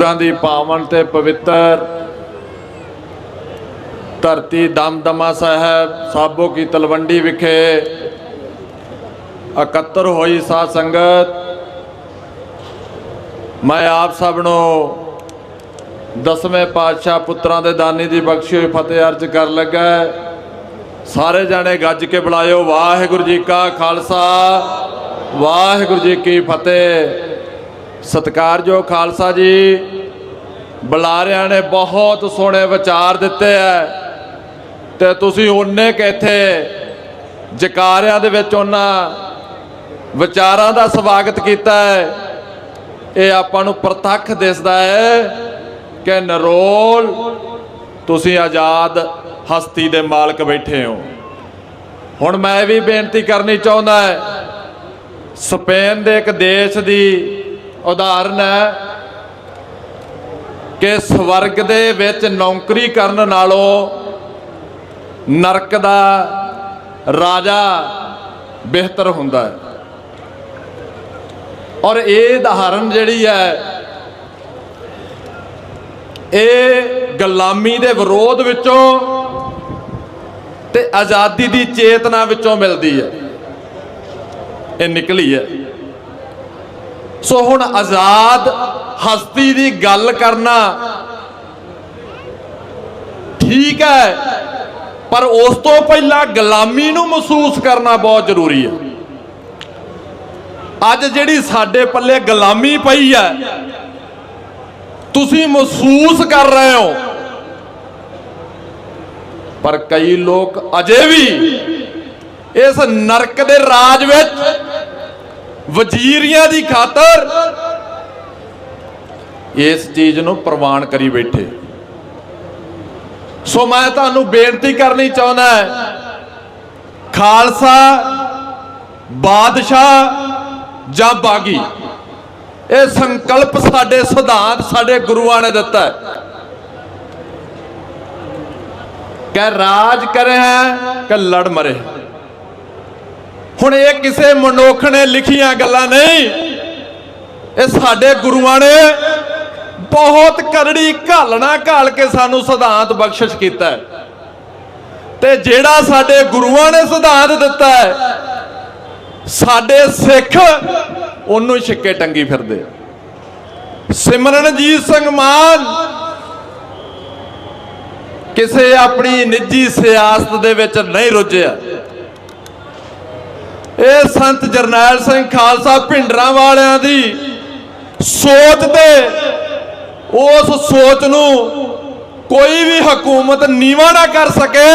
ਗੁਰਾਂ ਦੀ ਪਾਵਨ ਤੇ ਪਵਿੱਤਰ ਧਰਤੀ ਦਮਦਮਾ ਸਾਹਿਬ ਸਾਬੋ ਕੀ ਤਲਵੰਡੀ ਵਿਖੇ ਇਕੱਤਰ ਹੋਈ ਸਾਧ ਸੰਗਤ। ਮੈਂ ਆਪ ਸਭ ਨੂੰ ਦਸਵੇਂ ਪਾਤਸ਼ਾਹ ਪੁੱਤਰਾਂ ਦੇ ਦਾਨੀ ਦੀ ਬਖਸ਼ੀ ਹੋਈ ਫਤਿਹ ਅਰਜ ਕਰਨ ਲੱਗਾ ਸਾਰੇ ਜਾਣੇ ਗੱਜ ਕੇ ਬੁਲਾਇਓ। ਵਾਹਿਗੁਰੂ ਜੀ ਕਾ ਖਾਲਸਾ, ਵਾਹਿਗੁਰੂ ਜੀ ਕੀ ਫਤਿਹ। ਸਤਿਕਾਰਯੋਗ ਖਾਲਸਾ ਜੀ, ਬੁਲਾਰਿਆਂ ਨੇ ਬਹੁਤ ਸੋਹਣੇ ਵਿਚਾਰ ਦਿੱਤੇ ਐ। ਤੇ ਤੁਸੀਂ ਉਹਨੇ ਕਿਥੇ ਜਕਾਰਿਆਂ ਦੇ ਵਿੱਚ ਉਹਨਾਂ ਵਿਚਾਰਾਂ ਦਾ ਸਵਾਗਤ ਕੀਤਾ ਹੈ ਇਹ ਆਪਾਂ ਨੂੰ ਪ੍ਰਤੱਖ ਦਿਸਦਾ ਹੈ ਕਿ ਨਰੋਲ ਤੁਸੀਂ ਆਜ਼ਾਦ ਹਸਤੀ ਦੇ ਮਾਲਕ ਬੈਠੇ ਹੋ। ਹੁਣ ਮੈਂ ਵੀ ਬੇਨਤੀ ਕਰਨੀ ਚਾਹੁੰਦਾ ਹੈ ਸਪੇਨ ਦੇ ਇੱਕ ਦੇਸ਼ ਦੀ ਉਦਾਹਰਨ ਹੈ ਕਿ ਸਵਰਗ ਦੇ ਵਿੱਚ ਨੌਕਰੀ ਕਰਨ ਨਾਲੋਂ ਨਰਕ ਦਾ ਰਾਜਾ ਬਿਹਤਰ ਹੁੰਦਾ ਹੈ। ਔਰ ਇਹ ਉਦਾਹਰਨ ਜਿਹੜੀ ਹੈ, ਇਹ ਗੁਲਾਮੀ ਦੇ ਵਿਰੋਧ ਵਿੱਚੋਂ ਤੇ ਆਜ਼ਾਦੀ ਦੀ ਚੇਤਨਾ ਵਿੱਚੋਂ ਮਿਲਦੀ ਹੈ। ਇਹ ਨਿਕਲੀ ਹੈ। ਸੋ ਹੁਣ ਆਜ਼ਾਦ ਹਸਤੀ ਦੀ ਗੱਲ ਕਰਨਾ ਠੀਕ ਹੈ, ਪਰ ਉਸ ਤੋਂ ਪਹਿਲਾਂ ਗੁਲਾਮੀ ਨੂੰ ਮਹਿਸੂਸ ਕਰਨਾ ਬਹੁਤ ਜ਼ਰੂਰੀ ਹੈ। ਅੱਜ ਜਿਹੜੀ ਸਾਡੇ ਪੱਲੇ ਗੁਲਾਮੀ ਪਈ ਹੈ, ਤੁਸੀਂ ਮਹਿਸੂਸ ਕਰ ਰਹੇ ਹੋ। ਪਰ ਕਈ ਲੋਕ ਅਜੇ ਵੀ ਇਸ ਨਰਕ ਦੇ ਰਾਜ ਵਿੱਚ ਵਜ਼ੀਰੀਆਂ ਦੀ ਖਾਤਰ ਇਸ ਚੀਜ਼ ਨੂੰ ਪ੍ਰਵਾਨ ਕਰੀ ਬੈਠੇ। ਸੋ ਮੈਂ ਤੁਹਾਨੂੰ ਬੇਨਤੀ ਕਰਨੀ ਚਾਹੁੰਦਾ ਖਾਲਸਾ, ਬਾਦਸ਼ਾਹ ਜਾਂ ਬਾਗੀ। ਇਹ ਸੰਕਲਪ ਸਾਡੇ ਸਿਧਾਂਤ ਸਾਡੇ ਗੁਰੂਆਂ ਨੇ ਦਿੱਤਾ ਹੈ। ਕਿ ਰਾਜ ਕਰੇ ਹੈ ਕਿ ਲੜ ਮਰੇ ਹੁਣ ਇਹ ਕਿਸੇ ਮਨੁੱਖ ਨੇ ਲਿਖੀਆਂ ਗੱਲਾਂ ਨਹੀਂ। ਇਹ ਸਾਡੇ ਗੁਰੂਆਂ ਨੇ ਬਹੁਤ ਕਰੜੀ ਘਾਲਣਾ ਘਾਲ ਕੇ ਸਾਨੂੰ ਸਿਧਾਂਤ ਬਖਸ਼ਿਸ਼ ਕੀਤਾ ਹੈ। ਤੇ ਜਿਹੜਾ ਸਾਡੇ ਗੁਰੂਆਂ ਨੇ ਸਿਧਾਂਤ ਦਿੱਤਾ ਹੈ, ਸਾਡੇ ਸਿੱਖ ਉਹਨੂੰ ਛਿੱਕੇ ਟੰਗੀ ਫਿਰਦੇ ਸਿਮਰਨਜੀਤ ਸਿੰਘ ਮਾਨ ਕਿਸੇ ਆਪਣੀ ਨਿੱਜੀ ਸਿਆਸਤ ਦੇ ਵਿੱਚ ਨਹੀਂ ਰੁੱਝਿਆ। ਇਹ ਸੰਤ ਜਰਨੈਲ ਸਿੰਘ ਖਾਲਸਾ ਭਿੰਡਰਾਂ ਵਾਲਿਆਂ ਦੀ ਸੋਚ ਤੇ ਉਸ ਸੋਚ ਨੂੰ ਕੋਈ ਵੀ ਹਕੂਮਤ ਨੀਵਾ ਨਾ ਕਰ ਸਕੇ,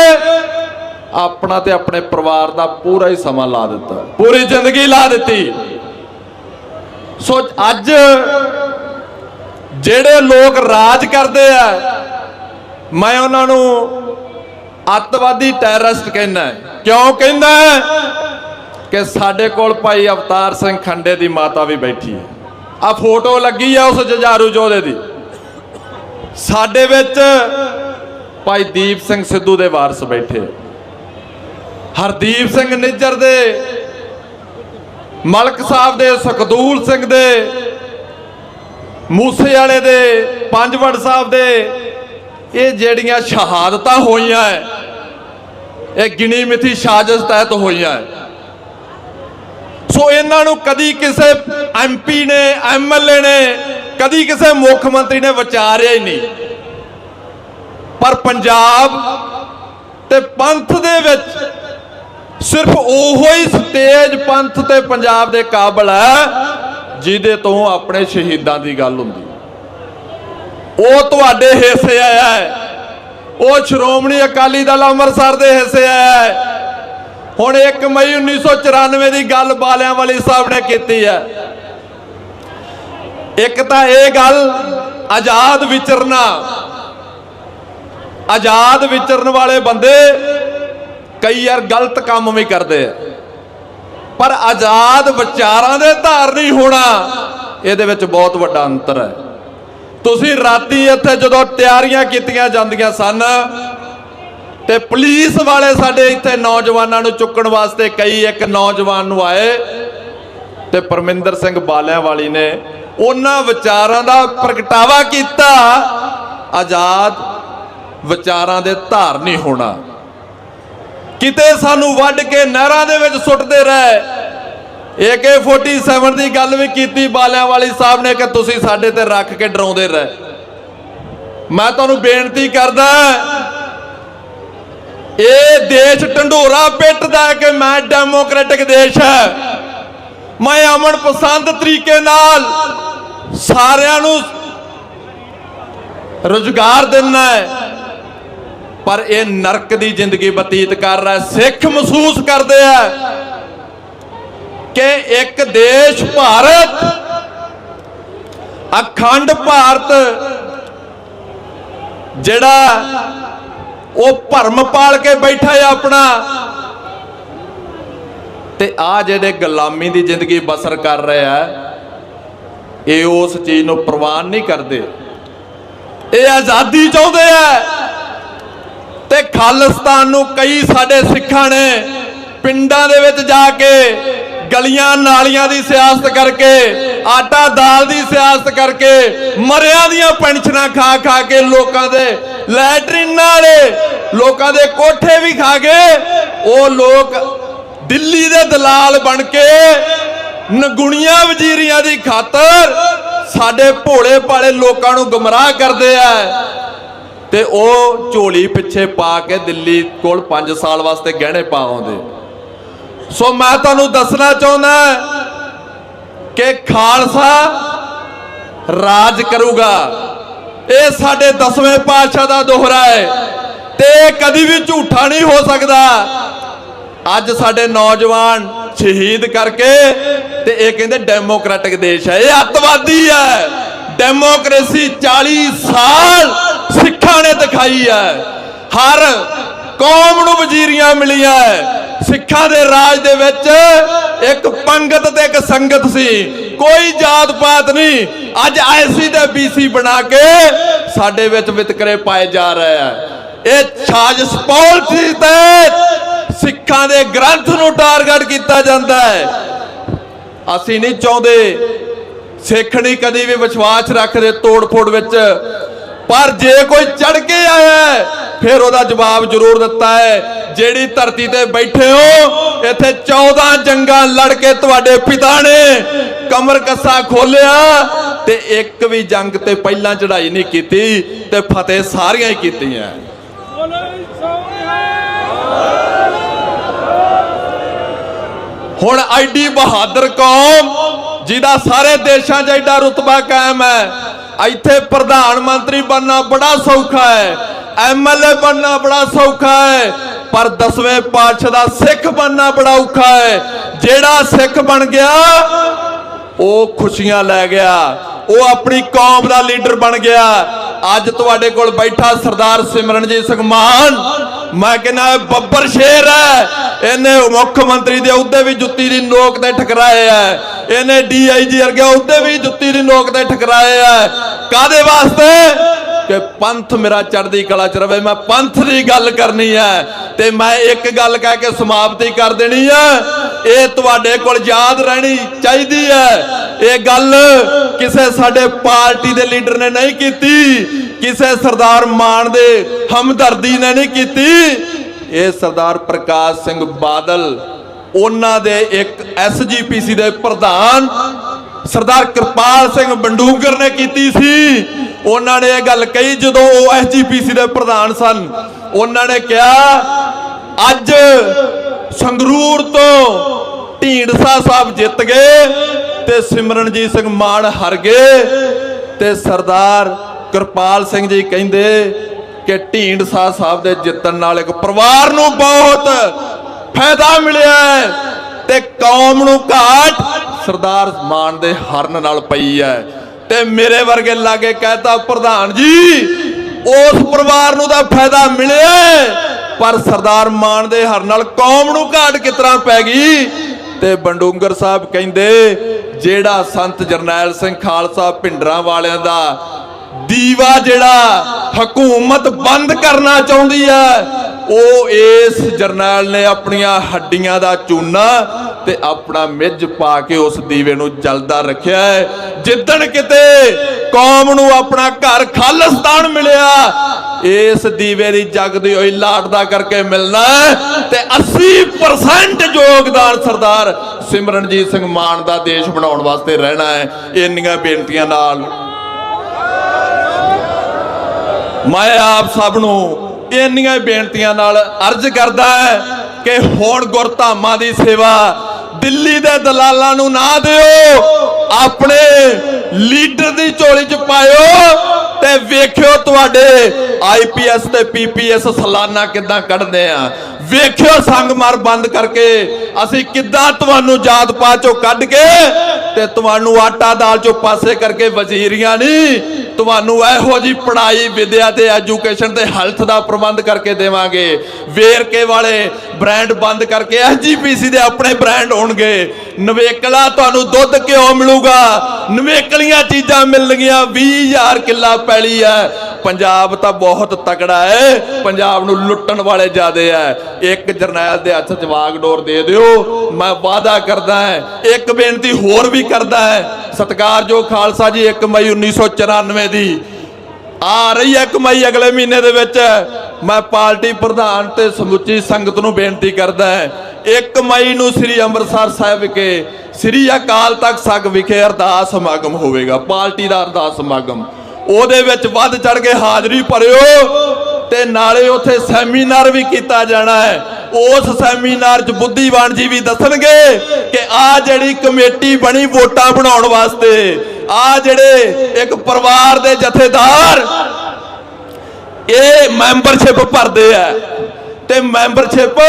ਆਪਣਾ ਤੇ ਆਪਣੇ ਪਰਿਵਾਰ ਦਾ ਪੂਰਾ ਹੀ ਸਮਾਂ ਲਾ ਦਿੱਤਾ। ਪੂਰੀ ਜ਼ਿੰਦਗੀ ਲਾ ਦਿੱਤੀ। ਸੋ ਅੱਜ ਜਿਹੜੇ ਲੋਕ ਰਾਜ ਕਰਦੇ ਆ, ਮੈਂ ਉਹਨਾਂ ਨੂੰ ਅੱਤਵਾਦੀ ਟੈਰਰਿਸਟ ਕਹਿੰਦਾ, ਕਿਉਂ ਕਹਿੰਦਾ? ਕਿ ਸਾਡੇ ਕੋਲ ਭਾਈ ਅਵਤਾਰ ਸਿੰਘ ਖੰਡੇ ਦੀ ਮਾਤਾ ਵੀ ਬੈਠੀ ਹੈ। ਆ ਫੋਟੋ ਲੱਗੀ ਆ ਉਸ ਜਜਾਰੂ ਜੋਧੇ ਦੀ। ਸਾਡੇ ਵਿੱਚ ਭਾਈ ਦੀਪ ਸਿੰਘ ਸਿੱਧੂ ਦੇ ਵਾਰਸ ਬੈਠੇ ਹਰਦੀਪ ਸਿੰਘ ਨਿੱਜਰ ਦੇ, ਮਲਕ ਸਾਹਿਬ ਦੇ, ਸੁਖਦੂਲ ਸਿੰਘ ਦੇ ਮੂਸੇ ਵਾਲੇ ਦੇ, ਪੰਜਵੜ ਸਾਹਿਬ ਦੇ, ਇਹ ਜਿਹੜੀਆਂ ਸ਼ਹਾਦਤਾਂ ਹੋਈਆਂ ਹੈ, ਇਹ ਗਿਣੀ ਮਿਥੀ ਸਾਜ਼ਿਸ਼ ਤਹਿਤ ਹੋਈਆਂ ਹੈ। ਸੋ ਇਹਨਾਂ ਨੂੰ ਕਦੀ ਕਿਸੇ ਐਮਪੀ ਨੇ ਐਮਐਲਏ ਨੇ, ਕਦੀ ਕਿਸੇ ਮੁੱਖ ਮੰਤਰੀ ਨੇ ਵਿਚਾਰਿਆ ਹੀ ਨਹੀਂ। ਪਰ ਪੰਜਾਬ ਤੇ ਪੰਥ ਦੇ ਵਿੱਚ ਸਿਰਫ ਉਹੋ ਹੀ ਤੇਜ਼ ਪੰਥ ਤੇ ਪੰਜਾਬ ਦੇ ਕਾਬਲ ਹੈ, ਜਿਹਦੇ ਤੋਂ ਆਪਣੇ ਸ਼ਹੀਦਾਂ ਦੀ ਗੱਲ ਹੁੰਦੀ ਉਹ ਤੁਹਾਡੇ ਹਿੱਸੇ ਆਇਆ ਹੈ। ਉਹ ਸ਼੍ਰੋਮਣੀ ਅਕਾਲੀ ਦਲ ਅੰਮ੍ਰਿਤਸਰ ਦੇ ਹਿੱਸੇ ਆਇਆ ਹੈ। ਹੁਣ 1 ਮਈ 1994 ਦੀ ਗੱਲ ਬਾਲਿਆਂ ਵਾਲੀ ਸਾਹਿਬ ਨੇ ਕੀਤੀ ਹੈ। ਇੱਕ ਤਾਂ ਇਹ ਗੱਲ, ਆਜ਼ਾਦ ਵਿਚਰਨਾ। ਆਜ਼ਾਦ ਵਿਚਰਨ ਵਾਲੇ ਬੰਦੇ ਕਈ ਯਾਰ ਗਲਤ ਕੰਮ ਵੀ ਕਰਦੇ ਆ। ਪਰ ਆਜ਼ਾਦ ਵਿਚਾਰਾਂ ਦੇ ਧਾਰਨੀ ਹੋਣਾ, ਇਹਦੇ ਵਿੱਚ ਬਹੁਤ ਵੱਡਾ ਅੰਤਰ ਹੈ। ਤੁਸੀਂ ਰਾਤੀ ਇੱਥੇ ਜਦੋਂ ਤਿਆਰੀਆਂ ਕੀਤੀਆਂ ਜਾਂਦੀਆਂ ਸਨ ਤੇ ਪੁਲਿਸ ਵਾਲੇ ਸਾਡੇ ਇੱਥੇ ਨੌਜਵਾਨਾਂ ਨੂੰ ਚੁੱਕਣ ਵਾਸਤੇ ਕਈ ਇੱਕ ਨੌਜਵਾਨ ਨੂੰ ਆਏ ਤੇ ਪਰਮਿੰਦਰ ਸਿੰਘ ਬਾਲਿਆਂਵਾਲੀ ਨੇ ਉਹਨਾਂ ਵਿਚਾਰਾਂ ਦਾ ਪ੍ਰਗਟਾਵਾ ਕੀਤਾ, ਆਜ਼ਾਦ ਵਿਚਾਰਾਂ ਦੇ ਧਾਰਨੀ ਹੋਣਾ। ਕਿਤੇ ਸਾਨੂੰ ਵੱਢ ਕੇ ਨਹਿਰਾਂ ਦੇ ਵਿੱਚ ਸੁੱਟਦੇ ਰਹੇ। AK47 ਦੀ ਗੱਲ ਵੀ ਕੀਤੀ ਬਾਲਿਆਂ ਵਾਲੀ ਸਾਹਿਬ ਨੇ ਕਿ ਤੁਸੀਂ ਸਾਡੇ ਤੇ ਰੱਖ ਕੇ ਡਰਾਉਂਦੇ ਰਹੇ। ਮੈਂ ਤੁਹਾਨੂੰ ਬੇਨਤੀ ਕਰਦਾ ਇਹ ਦੇਸ਼ ਢੰਡੋਰਾ ਪਿੱਟਦਾ ਹੈ ਕਿ ਮੈਂ ਡੈਮੋਕ੍ਰੈਟਿਕ ਦੇਸ਼ ਹੈ। ਮੈਂ ਅਮਨ ਪਸੰਦ ਤਰੀਕੇ ਨਾਲ ਸਾਰਿਆਂ ਨੂੰ ਰੁਜ਼ਗਾਰ ਦਿੰਨਾ ਹੈ। ਪਰ ਇਹ ਨਰਕ ਦੀ ਜ਼ਿੰਦਗੀ ਬਤੀਤ ਕਰ ਰਿਹਾ ਸਿੱਖ ਮਹਿਸੂਸ ਕਰਦੇ ਆ ਕਿ ਇੱਕ ਦੇਸ਼ ਭਾਰਤ, ਅਖੰਡ ਭਾਰਤ ਜਿਹੜਾ ਉਹ ਭਰਮ ਪਾਲ ਕੇ ਬੈਠਾ ਹੈ ਆਪਣਾ। ਤੇ ਆ ਜਿਹੜੇ ਗੁਲਾਮੀ ਦੀ ਜ਼ਿੰਦਗੀ ਬਸਰ ਕਰ ਰਿਹਾ ਹੈ, ਇਹ ਉਸ ਚੀਜ਼ ਨੂੰ ਪ੍ਰਵਾਨ ਨਹੀਂ ਕਰਦੇ। ਇਹ ਆਜ਼ਾਦੀ ਚਾਹੁੰਦੇ ਆ। ਤੇ ਖਾਲਿਸਤਾਨ ਨੂੰ ਕਈ ਸਾਡੇ ਸਿੱਖਾਂ ਨੇ ਪਿੰਡਾਂ ਦੇ ਵਿੱਚ ਜਾ ਕੇ ਗਲੀਆਂ ਨਾਲੀਆਂ ਦੀ ਸਿਆਸਤ ਕਰਕੇ, ਆਟਾ ਦਾਲ ਦੀ ਸਿਆਸਤ ਕਰਕੇ, ਮਰਿਆਂ ਦੀਆਂ ਪੈਨਸ਼ਨਾਂ ਖਾ ਖਾ ਕੇ ਲੋਕਾਂ ਦੇ ਲੈਟਰਿਨਾਂ ਵਾਲੇ ਲੋਕਾਂ ਦੇ ਕੋਠੇ ਵੀ ਖਾ ਗਏ। ਉਹ ਲੋਕ ਦਿੱਲੀ ਦੇ ਦਲਾਲ ਬਣ ਕੇ ਨਗੁਣੀਆਂ ਵਜ਼ੀਰੀਆਂ ਦੀ ਖਾਤਰ ਸਾਡੇ ਭੋਲੇ ਭਾਲੇ ਲੋਕਾਂ ਨੂੰ ਗੁੰਮਰਾਹ ਕਰਦੇ ਆ। ਤੇ ਉਹ ਝੋਲੀ ਪਿੱਛੇ ਪਾ ਕੇ ਦਿੱਲੀ ਕੋਲ 5 ਸਾਲ ਵਾਸਤੇ ਗਹਿਣੇ ਪਾਉਂਦੇ ਸੋ ਮੈਂ ਤੁਹਾਨੂੰ ਦੱਸਣਾ ਚਾਹੁੰਦਾ ਕਿ ਖਾਲਸਾ ਰਾਜ ਕਰੂਗਾ। ਇਹ ਸਾਡੇ ਦਸਵੇਂ ਪਾਤਸ਼ਾਹ ਦਾ ਦੋਹਰਾ ਹੈ ਤੇ ਇਹ ਕਦੀ ਵੀ ਝੂਠਾ ਨਹੀਂ ਹੋ ਸਕਦਾ। ਅੱਜ ਸਾਡੇ ਨੌਜਵਾਨ ਸ਼ਹੀਦ ਕਰਕੇ ਤੇ ਇਹ ਕਹਿੰਦੇ ਡੈਮੋਕ੍ਰੈਟਿਕ ਦੇਸ਼ ਹੈ। ਇਹ ਅੱਤਵਾਦੀ ਹੈ। ਡੈਮੋਕ੍ਰੇਸੀ 40 ਸਾਲ ਸਿੱਖਾਂ ਨੇ ਦਿਖਾਈ ਹੈ। ਹਰ ਕੌਮ ਨੂੰ ਵਜ਼ੀਰੀਆਂ ਮਿਲੀਆਂ ਸਿੱਖਾਂ ਦੇ ਰਾਜ ਦੇ ਵਿੱਚ ਇੱਕ ਪੰਗਤ ਤੇ ਇੱਕ ਸੰਗਤ ਸੀ। ਕੋਈ ਜਾਤ ਪਾਤ ਨਹੀਂ। ਅੱਜ ਐਸੀ ਤੇ ਬੀਸੀ ਬਣਾ ਕੇ ਸਾਡੇ ਵਿੱਚ ਵਿਤਕਰੇ ਪਾਏ ਜਾ ਰਹੇ ਆ। ਇਹ ਸਾਜ਼ਿਸ਼ ਪਾਲਿਸੀ ਤੇ ਸਿੱਖਾਂ ਦੇ ਗ੍ਰੰਥ ਨੂੰ ਟਾਰਗੇਟ ਕੀਤਾ ਜਾਂਦਾ ਹੈ। ਅਸੀਂ ਨਹੀਂ ਚਾਹੁੰਦੇ ਸਿੱਖ ਨਹੀਂ ਕਦੀ ਵੀ ਵਿਸ਼ਵਾਸ ਰੱਖਦੇ ਤੋੜ-ਫੋੜ ਵਿੱਚ। ਪਰ ਜੇ ਕੋਈ ਚੜ ਕੇ ਆਇਆ ਫਿਰ ਉਹਦਾ ਜਵਾਬ ਜ਼ਰੂਰ ਦਿੱਤਾ ਹੈ। ਜਿਹੜੀ ਧਰਤੀ ਤੇ ਬੈਠੇ ਹੋ, ਇੱਥੇ 14 ਜੰਗਾਂ ਲੜ ਕੇ ਤੁਹਾਡੇ ਪਿਤਾ ਨੇ ਕਮਰ ਕੱਸਾ ਖੋਲਿਆ ਤੇ ਇੱਕ ਵੀ ਜੰਗ ਤੇ ਪਹਿਲਾਂ ਚੜਾਈ ਨਹੀਂ ਕੀਤੀ ਤੇ ਫਤਿਹ ਸਾਰੀਆਂ ਹੀ ਕੀਤੀਆਂ। ਹੁਣ ਐਡੀ ਬਹਾਦਰ ਕੌਮ, ਜਿਹਦਾ ਸਾਰੇ ਦੇਸ਼ਾਂ 'ਚ ਐਡਾ ਰੁਤਬਾ ਕਾਇਮ ਹੈ, ਇੱਥੇ ਪ੍ਰਧਾਨ ਮੰਤਰੀ ਬਣਨਾ ਬੜਾ ਸੌਖਾ ਹੈ। ਐਮਐਲਏ ਬਣਨਾ ਬੜਾ ਸੌਖਾ ਹੈ, ਪਰ ਦਸਵੇਂ ਪਾਤਸ਼ਾਹ ਦਾ ਸਿੱਖ ਬਣਨਾ ਬੜਾ ਔਖਾ ਹੈ। ਜਿਹੜਾ ਸਿੱਖ ਬਣ ਗਿਆ, ਉਹ ਖੁਸ਼ੀਆਂ ਲੈ ਗਿਆ। ਉਹ ਆਪਣੀ ਕੌਮ ਦਾ ਲੀਡਰ ਬਣ ਗਿਆ। ਅੱਜ ਤੁਹਾਡੇ ਕੋਲ ਬੈਠਾ ਸਰਦਾਰ ਸਿਮਰਨਜੀਤ ਸਿੰਘ ਮਾਨ। ਮੈਂ ਕਹਿੰਦਾ ਬੱਬਰ ਸ਼ੇਰ ਹੈ। ਇਹਨੇ ਮੁੱਖ ਮੰਤਰੀ ਦੇ ਅਹੁਦੇ ਵੀ ਜੁੱਤੀ ਦੀ ਨੋਕ ਤੇ ਠਕਰਾਏ ਹੈ ਇਹਨੇ ਡੀਆਈਜੀ ਵਰਗੇ ਅਹੁਦੇ ਵੀ ਜੁੱਤੀ ਦੀ ਨੋਕ ਤੇ ਠਕਰਾਏ ਹੈ ਕਾਦੇ ਵਾਸਤੇ? ਕਿ ਪੰਥ ਮੇਰਾ ਚੜ੍ਹਦੀ ਕਲਾ ਚ ਰਵੇ, ਮੈਂ ਪੰਥ ਦੀ ਗੱਲ ਕਰਨੀ ਹੈ ਤੇ ਮੈਂ ਇੱਕ ਗੱਲ ਕਹਿ ਕੇ ਸਮਾਪਤੀ ਕਰ ਦੇਣੀ ਹੈ। ਇਹ ਤੁਹਾਡੇ ਕੋਲ ਯਾਦ ਰਹਿਣੀ ਚਾਹੀਦੀ ਹੈ। ਇਹ ਗੱਲ ਕਿਸੇ ਸਾਡੇ ਪਾਰਟੀ ਦੇ ਲੀਡਰ ਨੇ ਨਹੀਂ ਕੀਤੀ, ਕਿਸੇ ਸਰਦਾਰ ਮਾਨ ਦੇ ਹਮਦਰਦੀ ਨੇ ਨਹੀਂ ਕੀਤੀ। ਇਹ ਸਰਦਾਰ ਪ੍ਰਕਾਸ਼ ਸਿੰਘ ਬਾਦਲ, ਉਹਨਾਂ ਦੇ ਇੱਕ ਐਸਜੀਪੀਸੀ ਦੇ ਪ੍ਰਧਾਨ ਸਰਦਾਰ ਕਿਰਪਾਲ ਸਿੰਘ ਬੰਡੂਗਰ ਨੇ ਕੀਤੀ ਸੀ। ਉਹਨਾਂ ਨੇ ਇਹ ਗੱਲ ਕਹੀ ਜਦੋਂ ਉਹ ਐਸਜੀਪੀਸੀ ਦੇ ਪ੍ਰਧਾਨ ਸਨ। ਉਹਨਾਂ ਨੇ ਕਿਹਾ, ਅੱਜ ਸੰਗਰੂਰ ਤੋਂ ਢੀਂਡਸਾ ਸਾਹਿਬ ਜਿੱਤ ਗਏ ਤੇ ਸਿਮਰਨਜੀਤ ਸਿੰਘ ਮਾਨ ਹਾਰ ਗਏ ਤੇ ਸਰਦਾਰ ਕਿਰਪਾਲ ਸਿੰਘ ਜੀ ਕਹਿੰਦੇ ਕਿ ਢੀਂਡਸਾ ਸਾਹਿਬ ਦੇ ਜਿੱਤਣ ਨਾਲ ਇੱਕ ਪਰਿਵਾਰ ਨੂੰ ਬਹੁਤ ਫਾਇਦਾ ਮਿਲਿਆ ਤੇ ਕੌਮ ਨੂੰ ਘਾਟ ਸਰਦਾਰ ਮਾਨ ਦੇ ਹਰਨ ਨਾਲ ਪਈ ਹੈ। ਤੇ ਮੇਰੇ ਵਰਗੇ ਲਾਗੇ ਕਹਤਾ, ਪ੍ਰਧਾਨ ਜੀ, ਉਸ ਪਰਿਵਾਰ ਨੂੰ ਤਾਂ ਫਾਇਦਾ ਮਿਲਿਆ ਪਰ ਸਰਦਾਰ ਮਾਨ ਦੇ ਹਰ ਨਾਲ ਕੌਮ ਨੂੰ ਘਾਟ ਕਿਤਰਾ ਪੈ ਗਈ? ਤੇ ਬੰਡੂੰਗਰ ਸਾਹਿਬ ਕਹਿੰਦੇ, ਜਿਹੜਾ ਸੰਤ ਜਰਨੈਲ ਸਿੰਘ ਖਾਲਸਾ ਭਿੰਡਰਾਂ ਵਾਲਿਆਂ ਦਾ ਦੀਵਾ ਜਿਹੜਾ ਹਕੂਮਤ ਬੰਦ ਕਰਨਾ ਚਾਹੁੰਦੀ ਹੈ, ਉਹ ਇਸ ਜਰਨੈਲ ਨੇ ਆਪਣੀਆਂ ਹੱਡੀਆਂ ਦਾ ਚੂਨਾ ਤੇ ਆਪਣਾ ਮਿੱਝ ਪਾ ਕੇ ਉਸ ਦੀਵੇ ਨੂੰ ਜਲਦਾ ਰੱਖਿਆ ਹੈ। ਜਿੱਦਣ ਕਿਤੇ ਕੌਮ ਨੂੰ ਆਪਣਾ ਘਰ ਖਾਲਿਸਤਾਨ ਮਿਲਿਆ, ਇਸ ਦੀਵੇ ਦੀ ਜਗਦੀ ਹੋਈ ਲਾਟ ਦਾ ਕਰਕੇ ਮਿਲਣਾ ਤੇ 80% ਯੋਗਦਾਨ ਸਰਦਾਰ ਸਿਮਰਨਜੀਤ ਸਿੰਘ ਮਾਨ ਦਾ ਦੇਸ਼ ਬਣਾਉਣ ਵਾਸਤੇ ਰਹਿਣਾ ਹੈ। ਇੰਨੀਆਂ ਬੇਨਤੀਆਂ ਨਾਲ ਮੈਂ ਆਪ ਸਭ ਨੂੰ ਇੰਨੀਆਂ ਹੀ ਬੇਨਤੀਆਂ ਨਾਲ ਅਰਜ਼ ਕਰਦਾ ਹੈ ਕਿ ਹੁਣ ਗੁਰਧਾਮਾਂ ਦੀ ਸੇਵਾ ਦਿੱਲੀ ਦੇ ਦਲਾਲਾਂ ਨੂੰ ਨਾ ਦਿਓ, ਆਪਣੇ ਲੀਡਰ ਦੀ ਝੋਲੀ 'ਚ ਪਾਇਓ ਤੇ ਵੇਖਿਓ ਤੁਹਾਡੇ ਆਈਪੀਐਸ ਤੇ ਪੀਪੀਐਸ ਸਾਲਾਨਾ ਕਿੱਦਾਂ ਕੱਢਦੇ ਆ। ਵੇਖਿਓ ਸੰਗਮਾਰ ਬੰਦ ਕਰਕੇ ਅਸੀਂ ਕਿੱਦਾਂ ਤੁਹਾਨੂੰ ਜਾਤ ਪਾਤ ਚੋਂ ਕੱਢ ਕੇ ਤੇ ਤੁਹਾਨੂੰ ਆਟਾ ਦਾਲ ਚੋਂ ਪਾਸੇ ਕਰਕੇ ਵਜ਼ੀਰੀਆਂ ਨਹੀਂ ਤੁਹਾਨੂੰ ਇਹੋ ਜੀ ਪੜ੍ਹਾਈ, ਵਿਦਿਆ ਤੇ ਐਜੂਕੇਸ਼ਨ ਤੇ ਹੈਲਥ ਦਾ ਪ੍ਰਬੰਧ ਕਰਕੇ ਦੇਵਾਂਗੇ। ਵੇਰਕੇ ਵਾਲੇ ਬ੍ਰਾਂਡ ਬੰਦ ਕਰਕੇ ਐਸਜੀਪੀਸੀ ਦੇ ਆਪਣੇ ਬ੍ਰਾਂਡ ਹੋਣਗੇ। ਨਵੇਕਲਾ ਤੁਹਾਨੂੰ ਦੁੱਧ ਘਿਓ ਮਿਲੂਗਾ। ਨਵੇਕਲੀਆਂ ਚੀਜ਼ਾਂ ਮਿਲਣਗੀਆਂ। 20000 ਕਿੱਲਾ ਪੈਲੀ ਹੈ। ਪੰਜਾਬ ਤਾਂ ਬਹੁਤ ਤਕੜਾ ਹੈ। ਪੰਜਾਬ ਨੂੰ ਲੁੱਟਣ ਵਾਲੇ ਜ਼ਿਆਦੇ ਐ ਇੱਕ ਜਰਨੈਲ ਦੇ ਹੱਥ ਜਵਾਗ ਡੋਰ ਦੇ ਦਿਓ, ਮੈਂ ਵਾਅਦਾ ਕਰਦਾ ਹਾਂ। ਇੱਕ ਬੇਨਤੀ ਹੋਰ ਵੀ ਕਰਦਾ ਹੈ। ਸਤਿਕਾਰਯੋਗ ਖਾਲਸਾ ਜੀ 1 ਮਈ 1994 ਦੀ। ਆ ਰਹੀ ਹੈ 1 ਮਈ ਅਗਲੇ ਮਹੀਨੇ ਦੇ ਵਿੱਚ। ਮੈਂ ਪਾਰਟੀ ਪ੍ਰਧਾਨ ਤੇ ਸਮੁੱਚੀ ਸੰਗਤ ਨੂੰ ਬੇਨਤੀ ਕਰਦਾ ਹੈ। 1 ਮਈ ਨੂੰ ਸ੍ਰੀ ਅੰਮ੍ਰਿਤਸਰ ਸਾਹਿਬ ਵਿਖੇ, ਸ੍ਰੀ ਅਕਾਲ ਤਖਤ ਸਾਹਿਬ ਵਿਖੇ ਅਰਦਾਸ ਸਮਾਗਮ ਹੋਵੇਗਾ। ਪਾਰਟੀ ਦਾ ਅਰਦਾਸ ਸਮਾਗਮ। ਉਹਦੇ ਵਿੱਚ ਵੱਧ ਚੜ ਕੇ ਹਾਜ਼ਰੀ ਭਰਿਓ ਤੇ ਨਾਲੇ ਉੱਥੇ ਸੈਮੀਨਾਰ ਵੀ ਕੀਤਾ ਜਾਣਾ ਹੈ। ਉਸ ਸੈਮੀਨਾਰ 'ਚ ਬੁੱਧੀਵਾਨ ਜੀ ਵੀ ਦੱਸਣਗੇ ਕਿ ਆ ਜਿਹੜੀ ਕਮੇਟੀ ਬਣੀ ਵੋਟਾਂ ਬਣਾਉਣ ਵਾਸਤੇ, ਆ ਜਿਹੜੇ ਇੱਕ ਪਰਿਵਾਰ ਦੇ ਜਥੇਦਾਰ, ਇਹ ਮੈਂਬਰਸ਼ਿਪ ਭਰਦੇ ਆ। ਤੇ ਮੈਂਬਰਸ਼ਿਪ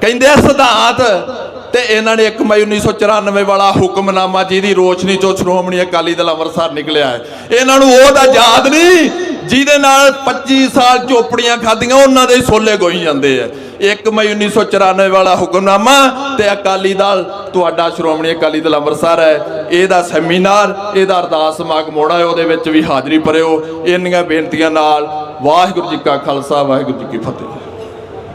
ਕਹਿੰਦੇ ਆ ਸਿਧਾਂਤ ਤੇ ਇਹਨਾਂ ਨੇ 1 ਮਈ 1994 ਵਾਲਾ ਹੁਕਮਨਾਮਾ ਜਿਹਦੀ ਰੋਸ਼ਨੀ ਚੋਂ ਸ਼੍ਰੋਮਣੀ ਅਕਾਲੀ ਦਲ ਅੰਮ੍ਰਿਤਸਰ ਨਿਕਲਿਆ ਹੈ। ਇਹਨਾਂ ਨੂੰ ਉਹਦਾ ਯਾਦ ਨਹੀਂ, ਜਿਹਦੇ ਨਾਲ 25 ਸਾਲ ਝੋਪੜੀਆਂ ਖਾਧੀਆਂ, ਉਹਨਾਂ ਦੇ ਸੋਲੇ ਗੋਈ ਜਾਂਦੇ ਆ। 1 ਮਈ 1994 ਵਾਲਾ ਹੁਕਮਨਾਮਾ ਤੇ ਅਕਾਲੀ ਦਲ, ਤੁਹਾਡਾ ਸ਼੍ਰੋਮਣੀ ਅਕਾਲੀ ਦਲ ਅੰਮ੍ਰਿਤਸਰ ਹੈ। ਇਹਦਾ ਸੈਮੀਨਾਰ, ਇਹਦਾ ਅਰਦਾਸ ਸਮਾਗਮ ਹੋਣਾ ਹੈ, ਉਹਦੇ ਵਿੱਚ ਵੀ ਹਾਜ਼ਰੀ ਭਰਿਓ। ਇੰਨੀਆਂ ਬੇਨਤੀਆਂ ਨਾਲ ਵਾਹਿਗੁਰੂ ਜੀ ਕਾ ਖਾਲਸਾ, ਵਾਹਿਗੁਰੂ ਜੀ ਕੀ ਫਤਿਹ।